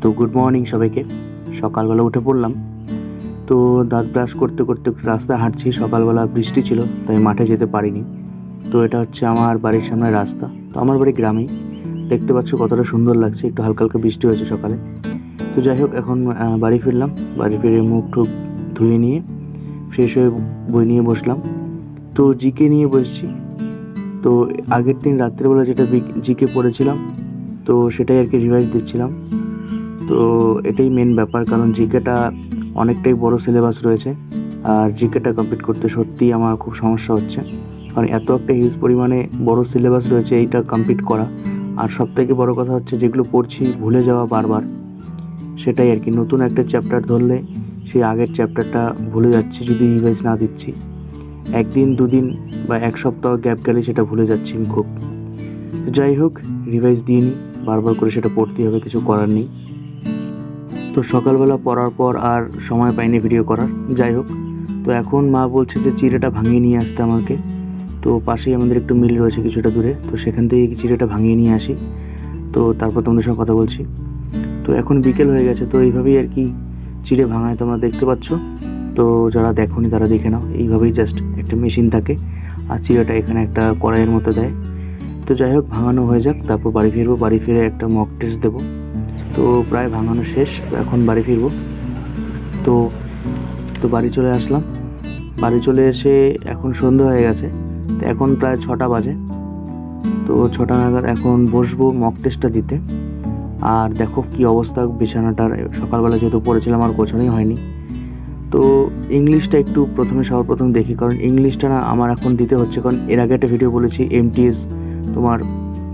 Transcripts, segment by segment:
তো good morning সবাইকে। সকালবেলা উঠে পড়লাম। তো দাঁত ব্রাশ করতে করতে রাস্তা হাঁটছি। সকালবেলা বৃষ্টি ছিল, তাই মাঠে যেতে পারিনি। তো এটা হচ্ছে আমার বাড়ির সামনে রাস্তা। তো আমার বাড়ি গ্রামেই। দেখতে পাচ্ছ কতটা সুন্দর লাগছে। একটু হালকা হালকা বৃষ্টি হয়েছে সকালে। তো যাই হোক, এখন বাড়ি ফিরলাম। বাড়ি ফিরে মুখ টুক ধুয়ে নিয়ে ফ্রেশ হয়ে বই নিয়ে বসলাম। তো জিকে নিয়ে বসছি। তো আগের দিন রাত্রেবেলা যেটা জিকে পড়েছিলাম, তো সেটাই আর কি রিভাইজ দিচ্ছিলাম। তো এটাই মেন ব্যাপার, কারণ জিকেটা অনেকটাই বড় সিলেবাস রয়েছে। আর জিকেটা কমপ্লিট করতে সত্যিই আমার খুব সমস্যা হচ্ছে। কারণ এত একটা হিউজ পরিমাণে বড় সিলেবাস রয়েছে এইটা কমপ্লিট করা। আর সব থেকে বড় কথা হচ্ছে যেগুলো পড়ছি ভুলে যাওয়া বারবার, সেটাই আর কি নতুন একটা চ্যাপ্টার ধরলে সেই আগের চ্যাপ্টারটা ভুলে যাচ্ছি, যদি রিভাইজ না দিচ্ছি। একদিন, দুদিন বা এক সপ্তাহ গ্যাপ গেলে সেটা ভুলে যাচ্ছি খুব। যাই হোক রিভাইজ দিয়ে নিই বারবার করে সেটা পড়তেই হবে, কিছু করার নেই। তো সকালবেলা পড়ার পর আর সময় পাইনি ভিডিও করার। যাই হোক তো এখন মা বলছে যে চিড়েটা ভাঙিয়ে নিয়ে আসতে আমাকে। তো পাশেই আমাদের একটু মিল রয়েছে কিছুটা দূরে, তো সেখান থেকে চিড়েটা ভাঙিয়ে নিয়ে আসি। তো তারপর তোমাদের সঙ্গে কথা বলছি। তো এখন বিকেল হয়ে গেছে, তো এইভাবেই আর কি চিড়ে ভাঙায় তোমরা দেখতে পাচ্ছ। তো যারা দেখোনি তারা দেখে নাও, এইভাবেই জাস্ট একটা মেশিন থাকে আর চিড়েটা এখানে একটা কড়াইয়ের মতো দেয়। তো যাই হোক, ভাঙানো হয়ে যাক, তারপর বাড়ি ফিরবো, বাড়ি ফিরে একটা মক টেস্ট দেবো। তো প্রায় ভাঙানো শেষ, এখন বাড়ি ফিরবো। তো তো বাড়ি চলে আসলাম। বাড়ি চলে এসে এখন সন্ধ্যা হয়ে গেছে, তো এখন প্রায় ছটা বাজে। তো ছটা নাগাদ এখন বসবো মক টেস্টটা দিতে। আর দেখো কি অবস্থা বিছানাটার, সকালবেলা যেহেতু পড়েছিলাম আর গোছানোই হয়নি। তো ইংলিশটা একটু প্রথমে সবার প্রথম দেখি, কারণ ইংলিশটা না আমার এখন দিতে হচ্ছে, কারণ এর আগে একটা ভিডিও বলেছি এমটিএস তোমার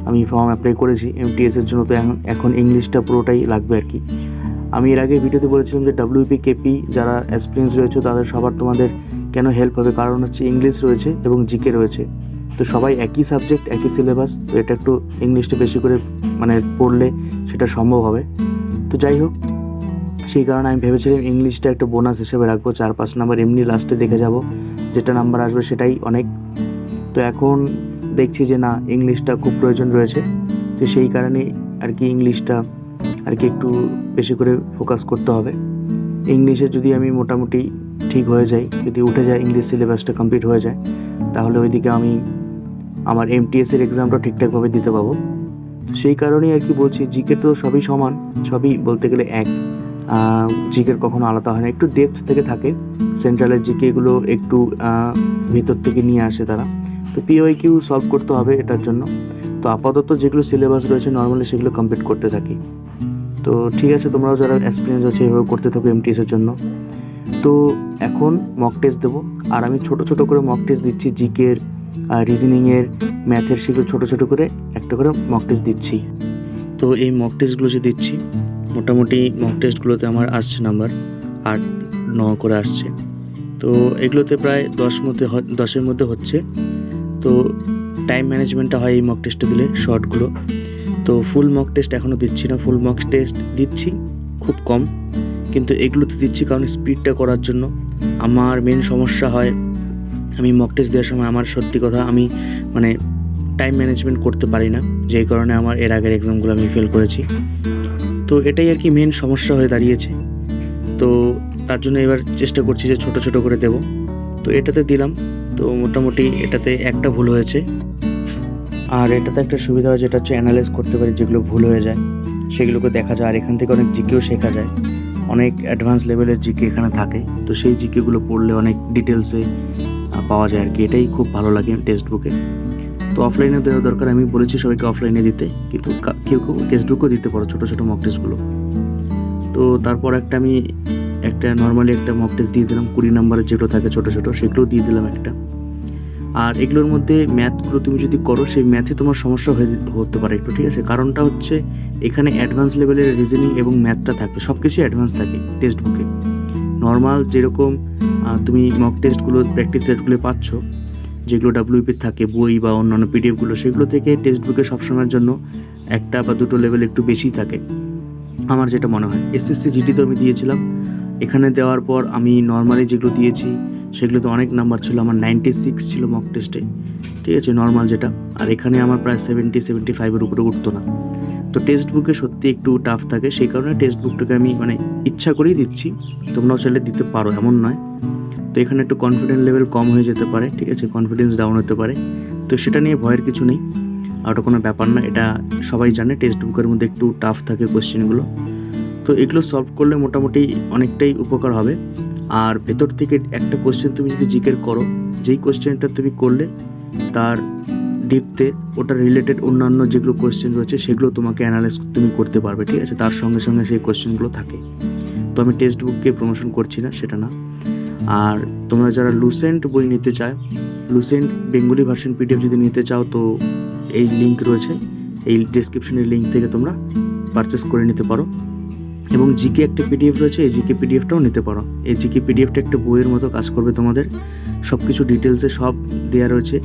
আমি ফর্ম অ্যাপ্লাই করেছি এমটিএস এর জন্য, তো এখন এখন ইংলিশটা পুরোটাই লাগবে আর কি। আমি এর আগে ভিডিওতে বলেছিলাম যে ডাব্লিউপি কেপি যারা এক্সপিরিয়েন্স রয়েছে, তাদের সবার তোমাদের কেন হেল্প হবে? কারণ হচ্ছে ইংলিশ রয়েছে এবং জিকে রয়েছে। তো সবাই একই সাবজেক্ট একই সিলেবাস তো এটা একটু ইংলিশটা বেশি করে মানে পড়লে সেটা সম্ভব হবে। তো যাই হোক, সেই কারণে আমি ভেবেছিলাম ইংলিশটা একটা বোনাস হিসেবে রাখব। চার, পাঁচ নাম্বার এমনি লাস্টে দেখে যাব, যেটা নাম্বার আসবে সেটাই অনেক। তো এখন দেখছি যে না, ইংলিশটা খুব প্রয়োজন রয়েছে। তো সেই কারণে আর কি ইংলিশটা আর কি একটু বেশি করে ফোকাস করতে হবে। ইংলিশে যদি আমি মোটামুটি ঠিক হয়ে যাই, যদি উঠে যায়, ইংলিশ সিলেবাসটা কমপ্লিট হয়ে যায়, তাহলে ওইদিকে আমি আমার এমটিএসের এক্সামটা ঠিকঠাকভাবে দিতে পাবো। সেই কারণেই আর কি বলছি জিকে তো সবই সমান, সবই বলতে গেলে এক। জিকের কখনো আলাদা হয় না, একটু ডেপথ থেকে থাকে। সেন্ট্রালের জিকে এগুলো একটু ভিতর থেকে নিয়ে আসে তারা। তো পিওয়াই কিউ সলভ করতে হবে এটার জন্য। তো আপাতত যেগুলো সিলেবাস রয়েছে নর্মালি সেগুলো কমপ্লিট করতে থাকি। তো ঠিক আছে, তোমরাও যারা এক্সপিরিয়েন্স আছে, এভাবে করতে থাকো এমটিএসের জন্য। তো এখন মক টেস্ট দেবো। আর আমি ছোট ছোট করে মক টেস্ট দিচ্ছি জিকের আর রিজনিংয়ের ম্যাথের সেগুলো ছোট ছোট করে একটা করে মক টেস্ট দিচ্ছি। তো এই মক টেস্টগুলো যে দিচ্ছি, মোটামুটি মক টেস্টগুলোতে আমার আসছে নাম্বার আট, ন করে আসছে। তো এগুলোতে প্রায় দশ মধ্যে দশের মধ্যে হচ্ছে। তো টাইম ম্যানেজমেন্টটা হয় এই মক টেস্টে দিলে শর্টগুলো তো ফুল মক টেস্ট এখনও দিচ্ছি না। ফুল মক টেস্ট দিচ্ছি, খুব কম। কিন্তু এগুলোতে দিচ্ছি কারণ স্পিডটা করার জন্য। আমার মেন সমস্যা হয়, আমি মক টেস্ট দেওয়ার সময় আমার সত্যি কথা আমি মানে টাইম ম্যানেজমেন্ট করতে পারি না। যেই কারণে আমার এর আগের এক্সামগুলো আমি ফেল করেছি। তো এটাই আর কি মেন সমস্যা হয়ে দাঁড়িয়েছে। তো তার জন্য এবার চেষ্টা করছি যে ছোট ছোট করে দেব। তো এটাতে দিলাম। তো মোটামুটি এটাতে একটা ভুল হয়েছে। আর এটাতে একটা সুবিধা হয় যেটা হচ্ছে অ্যানালাইজ করতে পারি যেগুলো ভুল হয়ে যায়। সেগুলোকে দেখা যায়। আর এখান থেকে অনেক জিকেও শেখা যায়। অনেক অ্যাডভান্স লেভেলের জিকে এখানে থাকে। তো সেই জিকেগুলো পড়লে অনেক ডিটেলসে পাওয়া যায় আর কি এটাই খুব ভালো লাগে টেক্সট বুকে তো অফলাইনে দেওয়া দরকার। আমি বলেছি সবাইকে অফলাইনে দিতে। কিন্তু কেউ কেউ টেক্সট বুকও দিতে পারো ছোটো ছোটো মক টেস্টগুলো তো তারপর একটা আমি একটা নর্মালি একটা মক টেস্ট দিয়ে দিলাম, কুড়ি নাম্বারের যেগুলো থাকে ছোটো ছোটো, সেগুলোও দিয়ে দিলাম একটা। আর এগুলোর মধ্যে ম্যাথগুলো তুমি যদি করো, সেই ম্যাথে তোমার সমস্যা হয়ে হতে পারে একটু, ঠিক আছে? কারণটা হচ্ছে এখানে অ্যাডভান্স লেভেলের রিজনিং এবং ম্যাথটা থাকে সব কিছুই অ্যাডভান্স থাকে টেক্সট বুকে নর্মাল যেরকম তুমি মক টেস্টগুলো প্র্যাকটিস সেটগুলো পাচ্ছ, যেগুলো ডাব্লিউপি থাকে, বই বা অন্যান্য পিডিএফগুলো সেগুলো থেকে টেক্সট বুকে সবসময়ের জন্য একটা বা দুটো লেভেল একটু বেশি থাকে। আমার যেটা মনে হয় এসএসসি জিডি তো আমি দিয়েছিলাম এখানে দেওয়ার পর আমি নর্মালি যেগুলো দিয়েছি, সেগুলোতে অনেক নাম্বার ছিল। আমার নাইনটি সিক্স ছিল মক টেস্টে ঠিক আছে নর্মাল যেটা। আর এখানে আমার প্রায় সেভেন্টি সেভেন্টি ফাইভের উপরে উঠতো না। তো টেক্সট বুকে সত্যি একটু টাফ থাকে। সেই কারণে টেক্সট বুকটাকে আমি মানে ইচ্ছা করেই দিচ্ছি। তোমরাও চাইলে দিতে পারো, এমন নয়। তো এখানে একটু কনফিডেন্স লেভেল কম হয়ে যেতে পারে। ঠিক আছে কনফিডেন্স ডাউন হতে পারে। তো সেটা নিয়ে ভয়ের কিছু নেই। আর ওটা কোনো ব্যাপার না। এটা সবাই জানে টেক্সট বুকের মধ্যে একটু টাফ থাকে কোশ্চেনগুলো তো এগুলো সলভ করলে মোটামুটি অনেকটাই উপকার হবে। আর ভেতর থেকে একটা কোশ্চেন তুমি যদি জিজ্ঞেস করো, যেই কোশ্চেনটা তুমি করলে, তার ডিপতে ওটা রিলেটেড অন্যান্য যেগুলো কোশ্চেন রয়েছে, সেগুলো তোমাকে অ্যানালাইজ তুমি করতে পারবে, ঠিক আছে? তার সঙ্গে সঙ্গে সেই কোশ্চেনগুলো থাকে। তো আমি টেক্সট বুককে প্রমোশন করছি না, সেটা না। আর তোমরা যারা লুসেন্ট বই নিতে চায় লুসেন্ট বেঙ্গলি ভার্সন পিডিএফ যদি নিতে চাও, তো এই লিঙ্ক রয়েছে। এই ডিসক্রিপশনের লিঙ্ক থেকে তোমরা পারচেস করে নিতে পারো। এবং জিকে একটা পিডিএফ রয়েছে, এই জিকে পিডিএফটাও নিতে পারো। এই জিকে পিডিএফটা একটা বইয়ের মতো কাজ করবে তোমাদের। সব কিছু ডিটেলসে সব দেওয়া রয়েছে।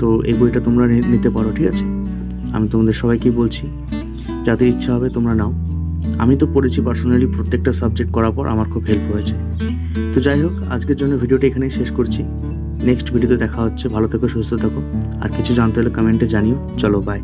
তো এই বইটা তোমরা নিতে পারো, ঠিক আছে? আমি তোমাদের সবাইকেই বলছি যাদের ইচ্ছা হবে তোমরা নাও। আমি তো পড়েছি পার্সোনালি প্রত্যেকটা সাবজেক্ট করার পর আমার খুব হেল্প হয়েছে। তো যাই হোক, আজকের জন্য ভিডিওটা এখানেই শেষ করছি। নেক্সট ভিডিওতে দেখা হচ্ছে। ভালো থেকো, সুস্থ থাকো। আর কিছু জানতে হলে কমেন্টে জানিও। চলো বাই